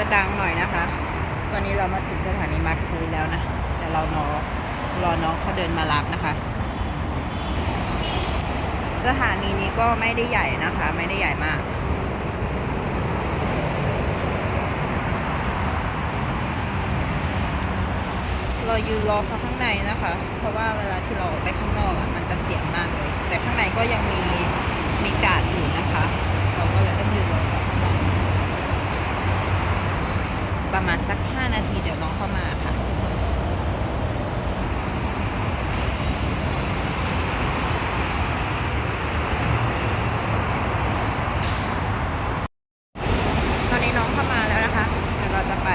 จะดังหน่อยนะคะ ตอนนี้เรามาถึงสถานีมาคูแล้วนะแต่เรารอรอน้องเขาเดินมารับนะคะ สถานีนี้ก็ไม่ได้ใหญ่นะคะ ไม่ได้ใหญ่มากเรายืนรอเขาข้างในนะคะ เพราะว่าเวลาที่เราไปข้างนอกอะมันจะเสียงมากเลย แต่ข้างในก็ยังมีมีการ์ดอยู่นะคะ เราก็เลยต้องยืนรอเขาข้างใน ประมาณสัก 5 นาทีเดี๋ยวน้องเข้ามาค่ะ ตอนนี้น้องเข้ามาแล้วนะคะ เดี๋ยวเราจะไป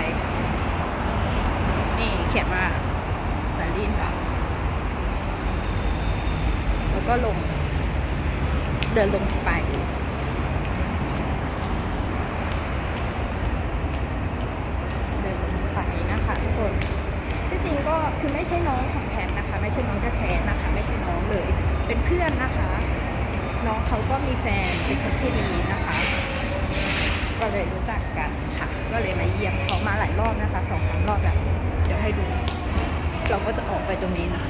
นี่เขียนว่าสาลินดักแล้วก็ลง เดินลงไป เดินลงไปนะคะทุกคน ที่จริงก็คือไม่ใช่น้องของแพทนะคะ ไม่ใช่น้องแท้ๆนะคะ ไม่ใช่น้องเลย เป็นเพื่อนนะคะ น้อง เขาก็มีแฟนเป็นคนชื่อนีนะคะ ก็เลยรู้จักกันค่ะ ก็เลยมาเยี่ยมเขามาหลายรอบนะคะสองสามรอบแล้วเดี๋ยวให้ดู เราก็จะออกไปตรงนี้นะ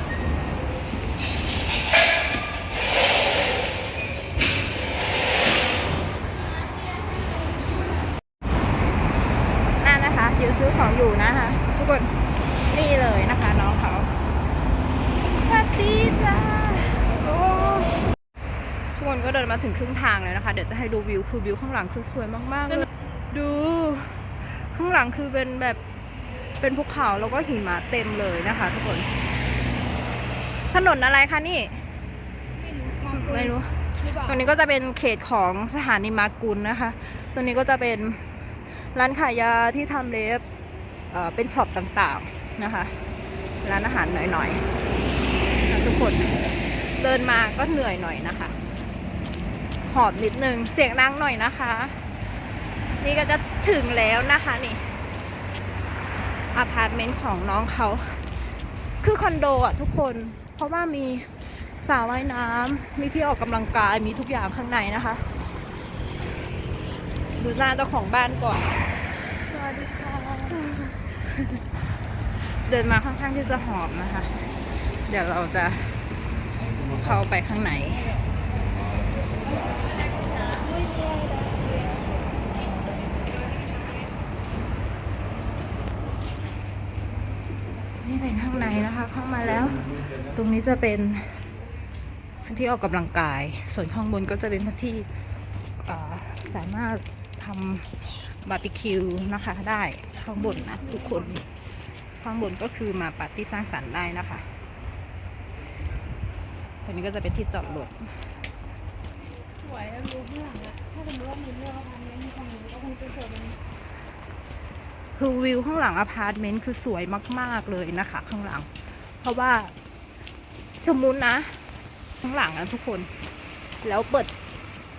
มาถึงครึ่งทางแล้วนะคะ เดี๋ยวจะให้ดูวิวคือวิวข้างหลังคือสวยมากๆเลยดูข้างหลังคือเป็นแบบเป็นภูเขาแล้วก็หิมะเต็มเลยนะคะทุกคน ถนนอะไรคะนี่ ไม่รู้ ตรงนี้ก็จะเป็นเขตของสถานีมากุลนะคะ ตรงนี้ก็จะเป็นร้านขายยาที่ทำเล็บเอ่อเป็นช็อปต่างๆนะคะ ร้านอาหารหน่อยๆนะทุกคนเดินมาก็เหนื่อยหน่อยนะคะ หอบนิดนึง เสียงดังหน่อยนะคะ นี่ก็จะถึงแล้วนะคะนี่อพาร์ตเมนต์ของน้องเขา คือคอนโดอะทุกคน เพราะว่ามีสระว่ายน้ำมีที่ออกกำลังกายมีทุกอย่างข้างในนะคะ ดูหน้าเจ้าของบ้านก่อนสวัสดีค่ะเดินมาค่อนข้างที่จะหอมนะคะ เดี๋ยวเราจะเข้าไปข้างใน นี่เป็นข้างในนะคะ เข้ามาแล้ว ตรงนี้จะเป็นพื้นที่ออกกำลังกาย ส่วนข้างบนก็จะเป็นพื้นที่สามารถทำบาร์บีคิวนะคะได้ข้างบนนะทุกคนข้างบนก็คือมาปาร์ตี้สร้างสรรค์ได้นะคะตรงนี้ก็จะเป็นที่จอดรถสวยรู้ข้างหลังอะถ้าสมมติว่ามีเรื่องทำเนี้ยมีความรู้ก็คงจะสวยแบบนี้ คือวิวข้างหลังอพาร์ตเมนต์คือสวยมาก ๆ เลยนะคะ ข้างหลัง เพราะว่าสมมุตินะ ข้างหลังนะทุกคน แล้วเปิด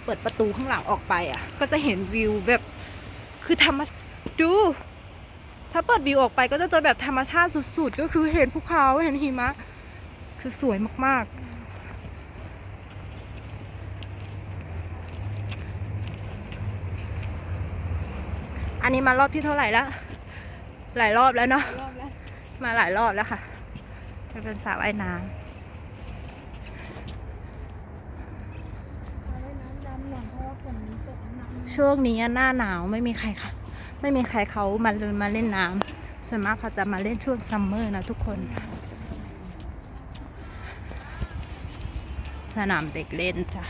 เปิดประตูข้างหลังออกไปอะ ก็จะเห็นวิวแบบคือธรรมชดู ถ้าเปิดวิวออกไปก็จะเจอแบบธรรมชาติสุด ๆ ก็คือเห็นภูเขาเห็นหิมะ คือสวยมาก ๆ อันนี้มารอบที่เท่าไหร่แล้ว หลายรอบแล้วเนาะรอบแล้วมาหลายรอบแล้วค่ะจะเป็นสระว่ายน้เอาไว้น้ำดำหน่อยเพราะว่าฝนมันตกน้ำำช่วงนี้หน้าหนาวไม่มีใครค่ะ ไม่มีใครเขามามาเล่นน้ำส่วนมากเขาจะมาเล่นช่วงซัมเมอร์นะทุกคน สนามเด็กเล่นจ้ะ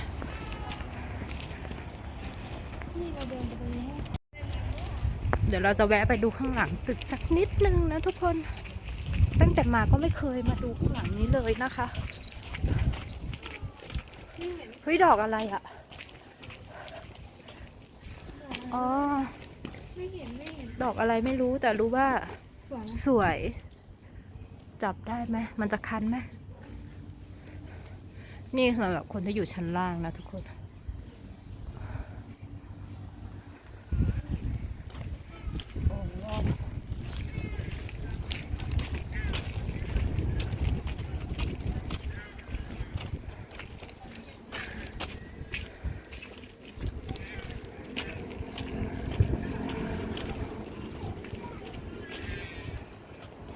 นี่เราเดินไปตรงนี้ เดี๋ยวเราจะแวะไปดูข้างหลังตึกสักนิดนึงนะทุกคน ตั้งแต่มาก็ไม่เคยมาดูข้างหลังนี้เลยนะคะเฮ้ยดอกอะไรอะอ๋อไม่เห็นไม่เห็นดอกอะไรไม่รู้แต่รู้ว่าสวยสวย จับได้ไหมมันจะคันไหมนี่สำหรับคนที่อยู่ชั้นล่างนะทุกคน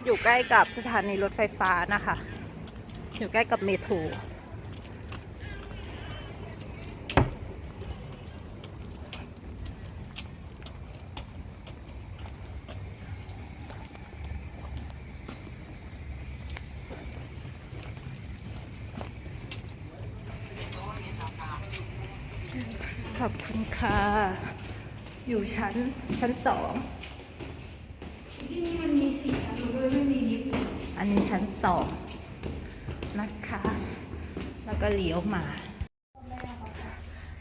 อยู่ใกล้กับสถานีรถไฟฟ้านะคะ อยู่ใกล้กับเมโทรขอบคุณค่ะ อยู่ชั้นชั้นสอง ที่นี่มันมีสี่ชั้นด้วยไม่มีลิฟต์ อันนี้ชั้นสองนะคะ แล้วก็เลี้ยวมา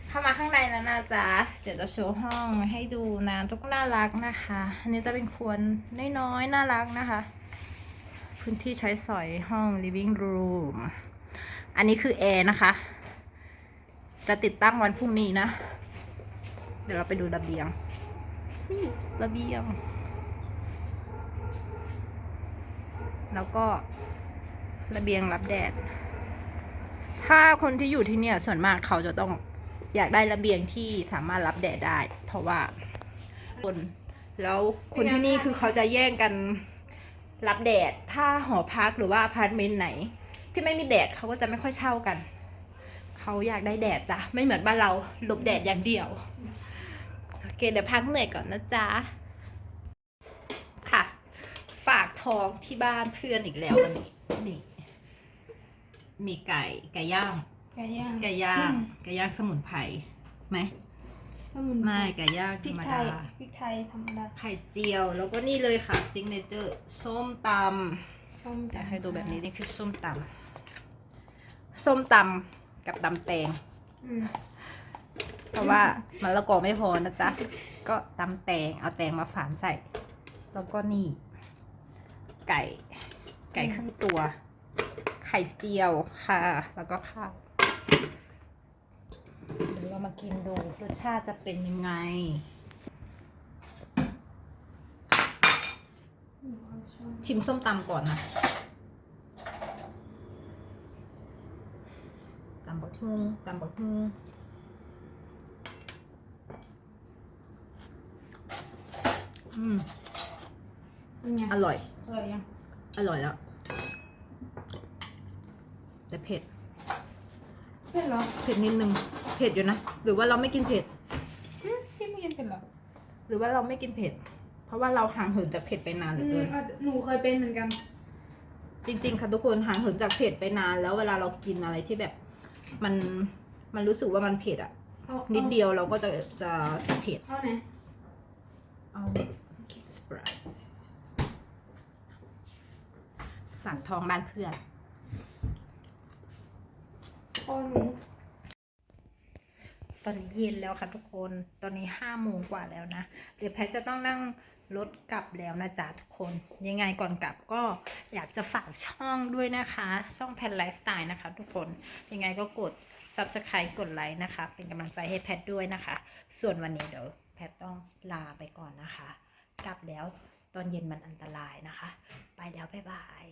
เข้ามาข้างในแล้วนะจ๊ะ เดี๋ยวจะโชว์ห้องให้ดูนะทุกน่ารักนะคะ อันนี้จะเป็นครัวน้อยๆน่ารักนะคะ พื้นที่ใช้สอยห้อง living room อันนี้คือแอร์นะคะ จะติดตั้งวันพรุ่งนี้นะ เดี๋ยวเราไปดูระเบียง นี่ระเบียง แล้วก็ระเบียงรับแดด ถ้าคนที่อยู่ที่เนี่ยส่วนมากเขาจะต้องอยากได้ระเบียงที่สามารถรับแดดได้ เพราะว่าคนแล้วคนที่นี่คือเขาจะแย่งกันรับแดด ถ้าหอพักหรือว่าอพาร์ตเมนต์ไหน ที่ไม่มีแดดเขาก็จะไม่ค่อยเช่ากัน เขาอยากได้แดดจ้ะ ไม่เหมือนบ้านเราหลบแดดอย่างเดียว โอเคเดี๋ยวพักเหนื่อยก่อนนะจ๊ะ ค่ะ ฝาก ท้องที่บ้านเพื่อนอีกแล้ววันนี้นี่ มีไก่ไก่ย่างไก่ย่างไก่ย่างไก่ย่างสมุนไพรไหมสมุนพรไม่ไก่ย่างพธริรกรมไทดายพริกไทยธรรมดาไข่เจียว แล้วก็นี่เลยค่ะซิงเนเจอร์ส้มตำส้มอยากให้ดูแบบนี้นี่คือส้มตำส้มตำกับตำแตงอืมเพราะว่ามันละกอไม่พอนะจ๊ะ ก็ตำแตงเอาแตงมาฝานใส่ แล้วก็นี่ ไก่ ไก่ครึ่งตัว ไข่เจียวค่ะ แล้วก็ข้าวเดี๋ยวเรามากินดูรสชาติจะเป็นยังไงชิมส้มตำก่อนนะตำบักฮุงตำบักฮุงอืมเป็นไงอร่อย อร่อยยังอร่อยแล้ว แต่เผ็ด เผ็ดเหรอเผ็ดนิดนึง เผ็ดอยู่นะ หรือว่าเราไม่กินเผ็ด อืมพี่ไม่กินเผ็ดเหรอหรือว่าเราไม่กินเผ็ด เพราะว่าเราห่างเหินจากเผ็ดไปนานเหลือือมเกินอาจจะหนูเคยเป็นเหมือนกัน จริงๆค่ะทุกคนห่างเหินจากเผ็ดไปนาน แล้วเวลาเรากินอะไรที่แบบ มันมันรู้สึกว่ามันเผ็ดอะเอานิดเดียวเราก็จะจะจะเผ็ด เอาไหน เอาสปราย สั่งทองบ้านเพื่อนตอนนี้เย็นแล้วค่ะทุกคน ตอนนี้ห้าโมงกว่าแล้วนะ เดี๋ยวแพทจะต้องนั่งรถกลับแล้วนะจ๊ะทุกคน ยังไงก่อนกลับก็อยากจะฝากช่องด้วยนะคะ ช่องแพทไลฟ์สไตล์นะคะ ทุกคน ยังไงก็กด subscribe กดไลค์นะคะ เป็นกำลังใจให้แพทด้วยนะคะ ส่วนวันนี้เดี๋ยวแพทต้องลาไปก่อนนะคะ กลับแล้ว อนเย็นมันอันตรายนะคะ ไปแล้วบ๊ายบาย